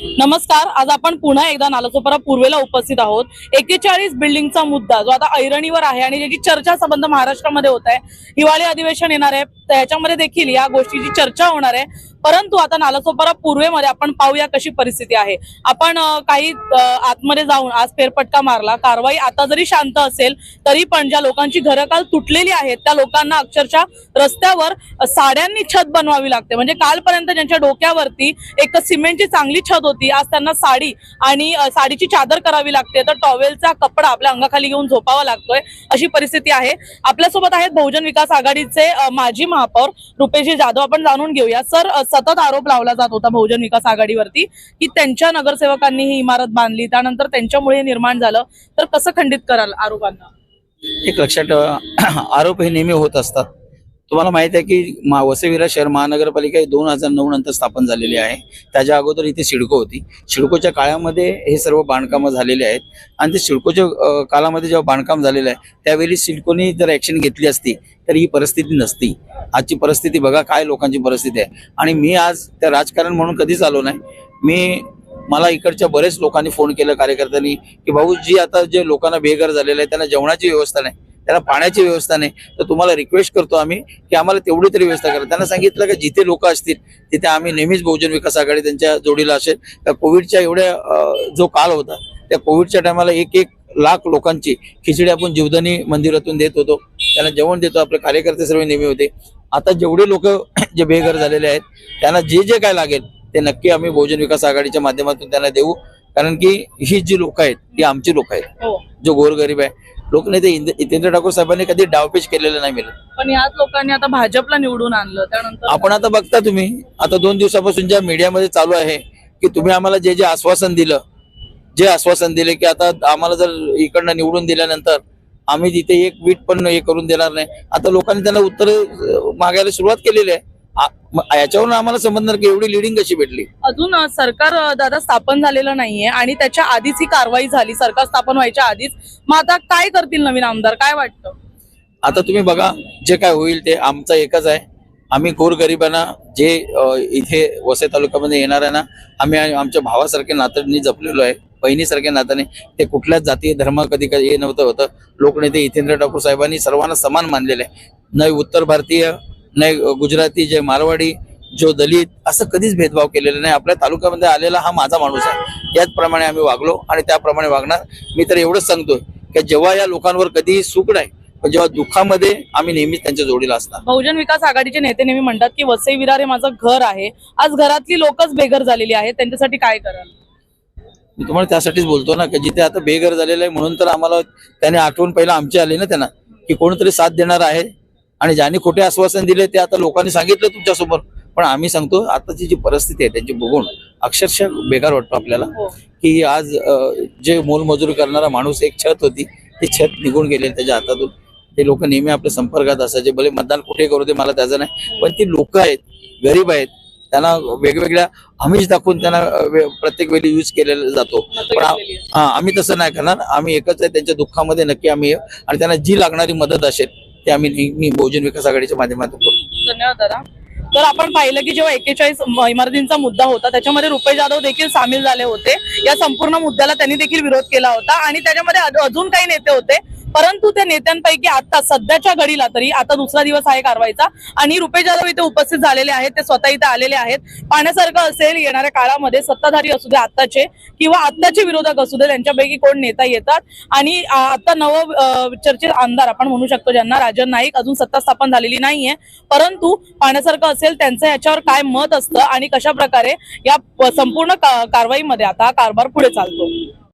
नमस्कार आज आपण पुन्हा एकदा नालासोपारा पूर्वेला उपस्थित आहोत. एकेचाळीस बिल्डिंगचा मुद्दा जो आता ऐरणीवर आहे आणि ज्याची चर्चा संबंध महाराष्ट्रामध्ये होत आहे. हिवाळी अधिवेशन येणार आहे. त्याच्यामध्ये देखील या गोष्टीची चर्चा होणार आहे. परंतु आता नालासोपारा पूर्वेमध्ये आपण पाहूया कशी परिस्थिती आहे. आपण काही आतमध्ये जाऊन आज फेरपटका मारला. कारवाई आता जरी शांत असेल तरी पण ज्या लोकांची घरं काल तुटलेली आहेत त्या लोकांना अक्षरशः रस्त्यावर साड्यांनी छत बनवावी लागते. म्हणजे कालपर्यंत ज्यांच्या डोक्यावरती एक सिमेंटची चांगली छत होती. आज त्यांना साडी आणि साडीची चादर करावी लागते. तर टॉवेलचा कपडा आपल्या अंगाखाली घेऊन झोपावा लागतोय अशी परिस्थिती आहे. आपल्यासोबत आहेत बहुजन विकास आघाडीचे माजी महापौर रुपेशजी जाधव. आपण जाणून घेऊया. सर सतत आरोप लावला जात होता बहुजन विकास आघाडीवरती की त्यांच्या नगरसेवकांनी ही इमारत बांधली. त्यानंतर त्यांच्यामुळे निर्माण झालं. तर कसं खंडित कराल आरोपांना? एक लक्षात आरोप हे नेहमी होत असतात. तुम्हाला माहीत आहे की मा वसईविरा शहर महानगरपालिका ही दोन हजार नऊ नंतर स्थापन झालेली आहे. त्याच्या अगोदर इथे सिडको होती. सिडकोच्या काळामध्ये हे सर्व बांधकामं झालेले आहेत. आणि ते सिडकोच्या काळामध्ये जेव्हा बांधकाम झालेलं आहे त्यावेळी सिडकोनी जर ॲक्शन घेतली असती तर ही परिस्थिती नसती. आजची परिस्थिती बघा काय लोकांची परिस्थिती आहे. आणि मी आज त्या राजकारण म्हणून कधीच आलो नाही. मी मला इकडच्या बरेच लोकांनी फोन केलं कार्यकर्त्यांनी की भाऊ जी आता जे लोकांना बेघर झालेलं आहे त्यांना जेवणाची व्यवस्था नाही. त्यांना पाण्याची व्यवस्था नाही. तर तुम्हाला रिक्वेस्ट करतो आम्ही की आम्हाला तेवढी तरी व्यवस्था करा. त्यांना सांगितलं की जिथे लोक असतील तिथे आम्ही नेहमीच बहुजन विकास आघाडी त्यांच्या जोडीला असेल. त्या कोविडच्या एवढ्या जो काळ होता त्या कोविडच्या टायमाला एक एक लाख लोकांची खिचडी आपण जीवदानी मंदिरातून देत होतो. त्यांना जेवण देतो. आपले कार्यकर्ते सर्व नेहमी होते. आता जेवढे लोक जे बेघर झालेले आहेत त्यांना जे जे काय लागेल ते नक्की आम्ही बहुजन विकास आघाडीच्या माध्यमातून त्यांना देऊ. कारण की ही जी लोक आहेत ती आमची लोक आहेत. हो. जो गोरगरीब आहे लोकनेते जितेंद्र ठाकूर साहेबांनी कधी डावपेच केलेलं नाही मिळत. पण याच लोकांनी आता भाजपला निवडून आणलं त्यानंतर आपण आता बघता तुम्ही आता दोन दिवसापासून ज्या मीडियामध्ये चालू आहे की तुम्ही आम्हाला जे जे आश्वासन दिलं जे आश्वासन दिले की आता आम्हाला जर इकडनं निवडून दिल्यानंतर आम्ही तिथे एक वीट पण हे करून देणार नाही. आता लोकांनी त्यांना उत्तर मागायला सुरुवात केलेली आहे. याच्यावरून आम्हाला समजणार की एवढी लिडिंग कशी भेटली? अजून सरकार दादा स्थापन झालेलं नाहीये आणि त्याच्या आधीच ही कारवाई झाली सरकार स्थापन व्हायच्या आधीच. मग आता काय करतील नवीन आमदार? काय वाटतं? आता तुम्ही बघा जे काय होईल ते आमचं एकच आहे. आम्ही गोरगरिबांना जे इथे वसई तालुक्यामध्ये येणार आहे ना आम्ही आमच्या भावासारखे नात्यांनी जपलेलो आहे बहिणीसारख्या नात्याने ते कुठल्याच जाती धर्म कधी कधी हे नव्हतं होतं. लोकनेते हितेंद्र ठाकूर साहेबांनी सर्वांना समान मानलेलं आहे. नाही उत्तर भारतीय नाही गुजराती जे मारवाडी जो दलित असं कधीच भेदभाव केलेला नाही. आपल्या तालुक्यामध्ये आलेला हा माझा माणूस आहे. याचप्रमाणे आम्ही वागलो आणि त्याप्रमाणे वागणार. मी तर एवढंच सांगतोय की जेव्हा या लोकांवर कधी सुख नाही पण जेव्हा दुःखामध्ये आम्ही नेहमीच त्यांच्या जोडीला असणार बहुजन विकास आघाडीचे नेते नेहमी म्हणतात की वसई विरार हे माझं घर आहे. आज घरातली लोकच बेघर झालेली आहेत. त्यांच्यासाठी काय कराल? मी तुम्हाला त्यासाठीच बोलतो ना की जिथे आता बेघर झालेलं आहे म्हणून तर आम्हाला त्याने आठवण पहिला आमची आली ना त्यांना की कोणीतरी साथ देणार आहे. आणि ज्यांनी खोटे आश्वासन दिले ते आता लोकांनी सांगितलं तुमच्यासमोर. पण आम्ही सांगतो आताची जी परिस्थिती आहे त्यांची बघून अक्षरशः बेकार वाटतो आपल्याला हो. की आज जे मोलमजुरी करणारा माणूस एक छत होती ती छत निघून गेले त्याच्या हातातून ते लोक नेहमी आपल्या संपर्कात असायचे. भले मतदान कुठे करू दे मला त्याचं नाही पण ती लोक आहेत गरीब आहेत त्यांना वेगवेगळ्या आमिष दाखवून त्यांना प्रत्येक वेळी यूज केलेला जातो. पण. हा आम्ही तसं नाही करणार. आम्ही एकच आहे त्यांच्या दुःखामध्ये नक्की आम्ही आणि त्यांना जी लागणारी मदत असेल ते आम्ही नेहमी बहुजन विकास आघाडीच्या माध्यमातून करू धन्यवाद दादा. तर आपण पाहिलं की जेव्हा एकेचाळीस इमारतींचा मुद्दा होता त्याच्यामध्ये रुपेश जाधव देखील सामील झाले होते. या संपूर्ण मुद्द्याला त्यांनी देखील विरोध केला होता आणि त्याच्यामध्ये अजून काही नेते होते परंतु त्या नेत्यांपैकी आता सध्याच्या घडीला तरी आता दुसरा दिवस आहे कारवाईचा. आणि रुपेश जाधव इथे उपस्थित झालेले आहेत ते स्वतः इथे आलेले आहेत. पाण्यासारखं असेल येणाऱ्या काळामध्ये सत्ताधारी असू दे आत्ताचे किंवा आत्ताचे विरोधक असू दे त्यांच्यापैकी कोण नेता येतात. आणि आता नव चर्चित आमदार आपण म्हणू शकतो ज्यांना राजन नाईक अजून सत्ता स्थापन झालेली नाहीये. परंतु पाहण्यासारखं असेल त्यांचं याच्यावर काय मत असतं आणि कशा प्रकारे या संपूर्ण कारवाईमध्ये आता कारभार पुढे चालतो?